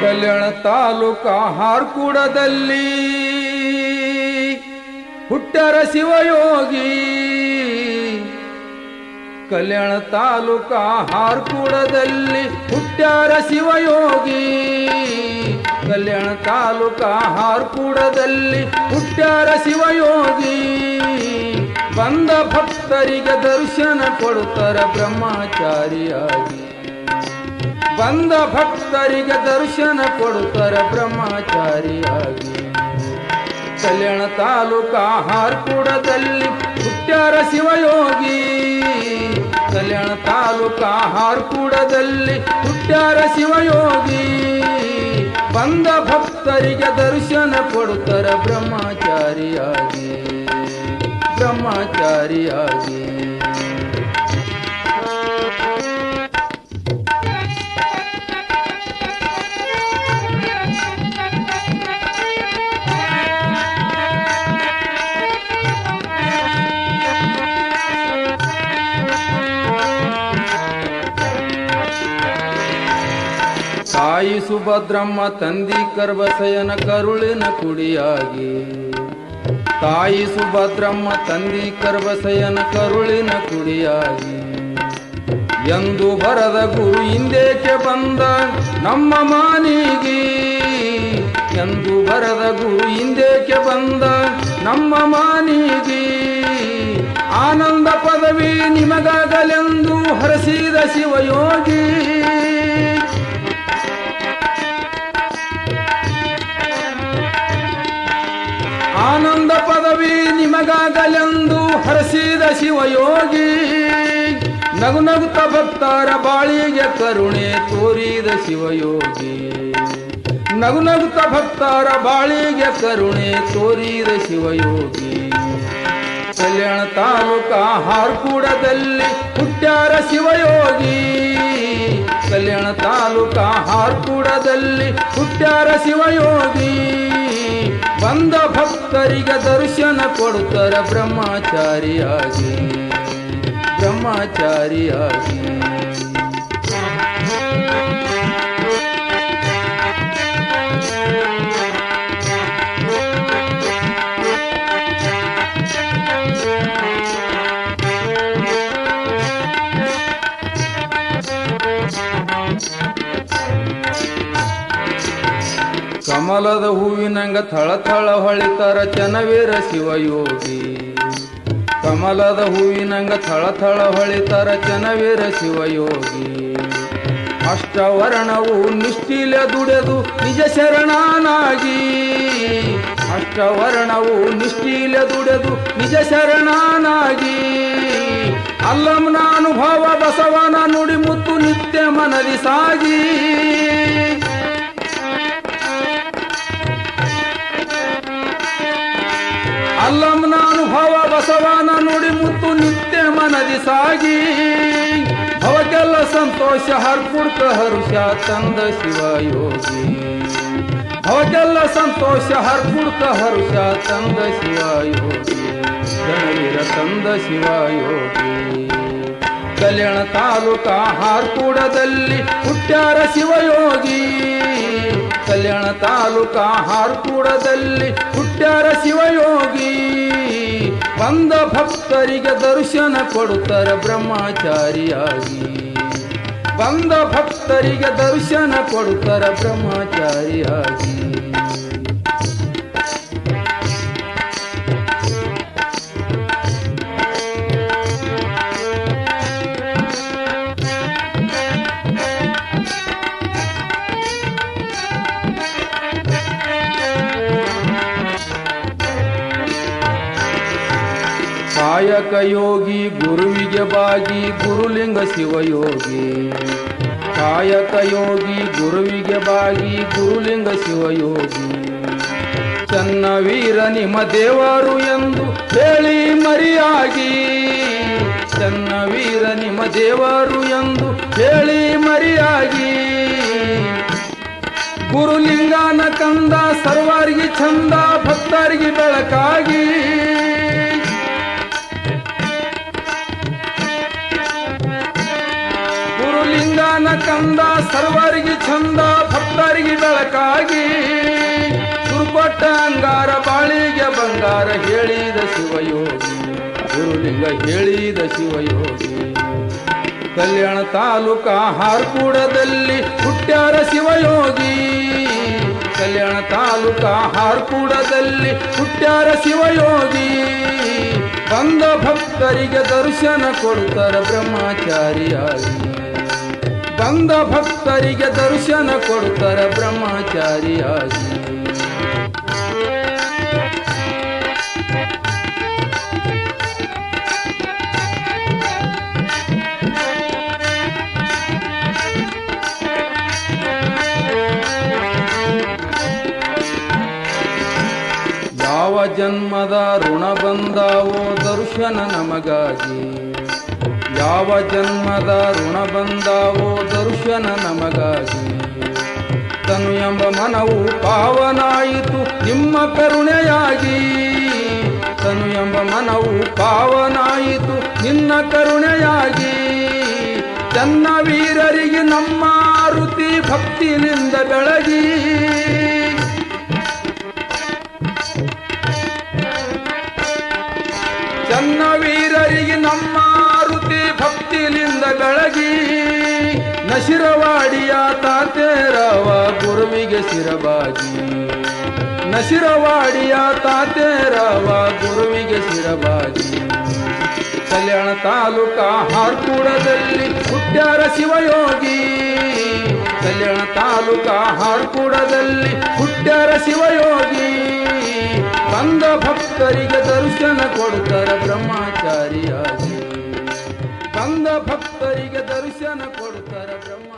ಕಲ್ಯಾಣ ತಾಲೂಕ ಹಾರ್ಕೂಡದಲ್ಲಿ ಹುಟ್ಟರ ಶಿವಯೋಗಿ. ಕಲ್ಯಾಣ ತಾಲೂಕ ಹಾರ್ಕೂಡದಲ್ಲಿ ಹುಟ್ಟಾರ ಶಿವಯೋಗಿ. ಕಲ್ಯಾಣ ತಾಲೂಕ ಹಾರ್ಕೂಡದಲ್ಲಿ ಹುಟ್ಟಾರ ಶಿವಯೋಗಿ. ಬಂದ ಭಕ್ತರಿಗೆ ದರ್ಶನ ಕೊಡುತ್ತರ ಬ್ರಹ್ಮಚಾರಿಯಾಗಿ. ಬಂದ ಭಕ್ತರಿಗೆ ದರ್ಶನ ಕೊಡುತ್ತರ ಬ್ರಹ್ಮಚಾರಿಯಾಗಿ. ಕಲ್ಯಾಣ ತಾಲೂಕ ಹಾರ್ಕೂಡದಲ್ಲಿ ಹುಟ್ಟ್ಯಾರ ಶಿವಯೋಗಿ. ಕಲ್ಯಾಣ ತಾಲೂಕ ಹಾರ್ಕೂಡದಲ್ಲಿ ಹುಟ್ಟ್ಯಾರ ಶಿವಯೋಗಿ. ಬಂದ ಭಕ್ತರಿಗೆ ದರ್ಶನ ಕೊಡುತ್ತರ ಬ್ರಹ್ಮಚಾರಿಯಾಗಿ. ಬ್ರಹ್ಮಚಾರಿಯಾಗಿ. ತಾಯಿ ಸುಭದ್ರಮ್ಮ ತಂದಿ ಕರ್ವಸಯನ ಕರುಳಿನ ಕುಡಿಯಾಗಿ. ತಾಯಿ ಸುಭದ್ರಮ್ಮ ತಂದಿ ಕರ್ವಸಯನ ಕರುಳಿನ ಕುಡಿಯಾಗಿ. ಎಂದು ಬರದ ಗುರು ಹಿಂದೇಕೆ ಬಂದ ನಮ್ಮ ಮಾನಿಗೆ. ಎಂದು ಬರದ ಗುರು ಹಿಂದೇಕೆ ಬಂದ ನಮ್ಮ ಮಾನಿಗೆ. ಆನಂದ ಪದವಿ ನಿಮಗಾಗಲೆಂದು ಹರಸಿದ ಶಿವಯೋಗಿ. ಹರಸಿದ ಶಿವಯೋಗಿ, ನಗು ನಗುತ್ತ ಭಕ್ತರ ಬಾಳಿಗೆ ಕರುಣೆ ತೋರಿದ ಶಿವಯೋಗಿ. ನಗು ನಗುತ್ತ ಭಕ್ತರ ಬಾಳಿಗೆ ಕರುಣೆ ತೋರಿದ ಶಿವಯೋಗಿ. ಕಲ್ಯಾಣ ತಾಲೂಕ ಹಾರ್ಕೂಡದಲ್ಲಿ ಹುಟ್ಟ್ಯಾರ ಶಿವಯೋಗಿ. ಕಲ್ಯಾಣ ತಾಲೂಕ ಹಾರ್ಕೂಡದಲ್ಲಿ ಹುಟ್ಟ್ಯಾರ ಶಿವಯೋಗಿ. ಬಂದ ಭಕ್ತರಿಗೆ ದರ್ಶನ ಕೊಡುತ್ತರ ಬ್ರಹ್ಮಚಾರಿಯಾಗಿ ಬ್ರಹ್ಮಚಾರಿಯಾಗಿ. ಕಮಲದ ಹೂವಿನಂಗ ಥಳ ಥಳ ಹೊಳಿತಾರ ಚನವೀರ ಶಿವಯೋಗಿ. ಕಮಲದ ಹೂವಿನಂಗ ಥಳ ಥಳ ಹೊಳಿತಾರ ಚನವೀರ ಶಿವಯೋಗಿ. ಅಷ್ಟವರ್ಣವು ನಿಷ್ಠಿಲೆ ದುಡೆದು ನಿಜ ಶರಣನಾಗಿ. ಅಷ್ಟವರ್ಣವು ನಿಷ್ಠಿಲೆ ದುಡೆದು ನಿಜ ಶರಣನಾಗಿ. ಅಲ್ಲಂನ ಅನುಭವ ಬಸವನ ನುಡಿ ಮುತ್ತು ನಿತ್ಯ ಮನದಿ ಸಾಗಿ. ಅಲ್ಲಂನ ಅನುಭವ ಬಸವನ ನುಡಿ ಮುತ್ತು ನಿತ್ಯ ಮನದಿ ಸಾಗಿ. ಅವಕ್ಕೆಲ್ಲ ಸಂತೋಷ ಹರ್ಪುಡ್ಕ ಹರುಷ ತಂದ ಶಿವಯೋಗಿ ಅವಕ್ಕೆಲ್ಲ ಸಂತೋಷ ಹರ್ಪುಡ್ಕ ಹರುಷ ತಂದ ಶಿವಯೋಗಿ ಜನವೀರ ತಂದ ಶಿವಯೋಗಿ ಕಲ್ಯಾಣ ತಾಲೂಕ ಹಾರ್ಕೂಡದಲ್ಲಿ ಹುಟ್ಟ್ಯಾರ ಶಿವಯೋಗಿ ಕಲ್ಯಾಣ ತಾಲೂಕ ಹಾರ್ಕೂಡದಲ್ಲಿ ಹುಟ್ಟ್ಯಾರ ಶಿವಯೋಗಿ. ಬಂದ ಭಕ್ತರಿಗೆ ದರ್ಶನ ಕೊಡುತ್ತಾರೆ ಬ್ರಹ್ಮಚಾರಿಯಾಗಿ. ಬಂದ ಭಕ್ತರಿಗೆ ದರ್ಶನ ಕೊಡುತ್ತಾರೆ ಬ್ರಹ್ಮಚಾರಿಯಾಗಿ. ಕಾಯಕ ಯೋಗಿ ಗುರುವಿಗೆ ಬಾಗಿ, ಗುರುಲಿಂಗ ಶಿವಯೋಗಿ. ಕಾಯಕ ಯೋಗಿ ಗುರುವಿಗೆ ಬಾಗಿ, ಗುರುಲಿಂಗ ಶಿವಯೋಗಿ. ಚನ್ನವೀರ ನಿಮ್ಮ ದೇವರು ಎಂದು ಹೇಳಿ ಮರಿಯಾಗಿ. ಚನ್ನವೀರ ನಿಮ್ಮ ದೇವರು ಎಂದು ಹೇಳಿ ಮರಿಯಾಗಿ. ಗುರುಲಿಂಗನ ಕಂದ ಸರ್ವರಿಗೆ ಚಂದ, ಭಕ್ತರಿಗೆ ಬೆಳಕಾಗಿ. ಗುರುಲಿಂಗನ ಕಂದ ಸರ್ವರಿಗೆ ಚಂದ, ಭಕ್ತರಿಗೆ ಬೆಳಕಾಗಿ. ಗುರುಪಟ್ಟ ಅಂಗಾರ ಬಾಳಿಗೆ ಬಂಗಾರ ಹೇಳಿದ ಶಿವಯೋಗಿ, ಗುರುಲಿಂಗ ಹೇಳಿದ ಶಿವಯೋಗಿ. ಕಲ್ಯಾಣ ತಾಲೂಕ ಹಾರ್ಕೂಡದಲ್ಲಿ ಹುಟ್ಟ್ಯಾರ ಶಿವಯೋಗಿ. ಕಲ್ಯಾಣ ತಾಲೂಕ ಹಾರ್ಕೂಡದಲ್ಲಿ ಹುಟ್ಟ್ಯಾರ ಶಿವಯೋಗಿ. ಬಂದ ಭಕ್ತರಿಗೆ ದರ್ಶನ ಕೊಡುತ್ತಾರೆ ಬ್ರಹ್ಮಚಾರಿಯಾಗಿ. ಬಂದ ಭಕ್ತರಿಗೆ ದರ್ಶನ ಕೊಡ್ತಾರ ಬ್ರಹ್ಮಚಾರಿಯಾಗಿ ಯಾವ ಜನ್ಮದ ಋಣ ಬಂದಾವೋ ದರ್ಶನ ನಮಗಾಗಿ. ಯಾವ ಜನ್ಮದ ಋಣ ಬಂದಾವೋ ದರ್ಶನ ನಮಗಾಗಿ. ತನು ಎಂಬ ಮನವು ಪಾವನಾಯಿತು ನಿಮ್ಮ ಕರುಣೆಯಾಗಿ. ತನು ಎಂಬ ಮನವು ಪಾವನಾಯಿತು ನಿನ್ನ ಕರುಣೆಯಾಗಿ. ಚನ್ನ ವೀರರಿಗೆ ನಮ್ಮ ಆರುತಿ ಭಕ್ತಿನಿಂದ ಬೆಳಗಿ. ಚನ್ನ ವೀರರಿಗೆ ನಮ್ಮ ತಾತೇರವ ಗುರುವಿಗೆ ಶಿರಬಾಗಿ ನಶಿರವಾಡಿಯ ತಾತೇರವ ಗುರುವಿಗೆ ಸಿರಬಾಗಿ. ಕಲ್ಯಾಣ ತಾಲೂಕ ಹಾರ್ಕೂಡದಲ್ಲಿ ಹುಟ್ಟ್ಯಾರ ಶಿವಯೋಗಿ. ಕಲ್ಯಾಣ ತಾಲೂಕ ಹಾರ್ಕೂಡದಲ್ಲಿ ಹುಟ್ಟ್ಯಾರ ಶಿವಯೋಗಿ. ಬಂದ ಭಕ್ತರಿಗೆ ದರ್ಶನ ಕೊಡ್ತಾರ ಬ್ರಹ್ಮಚಾರಿಯಾಗಿ. ಬಂದ ಭಕ್ತರಿಗೆ ದರ್ಶನ ಕೊಡ್ತಾರ ಬ್ರಹ್ಮಚಾರಿ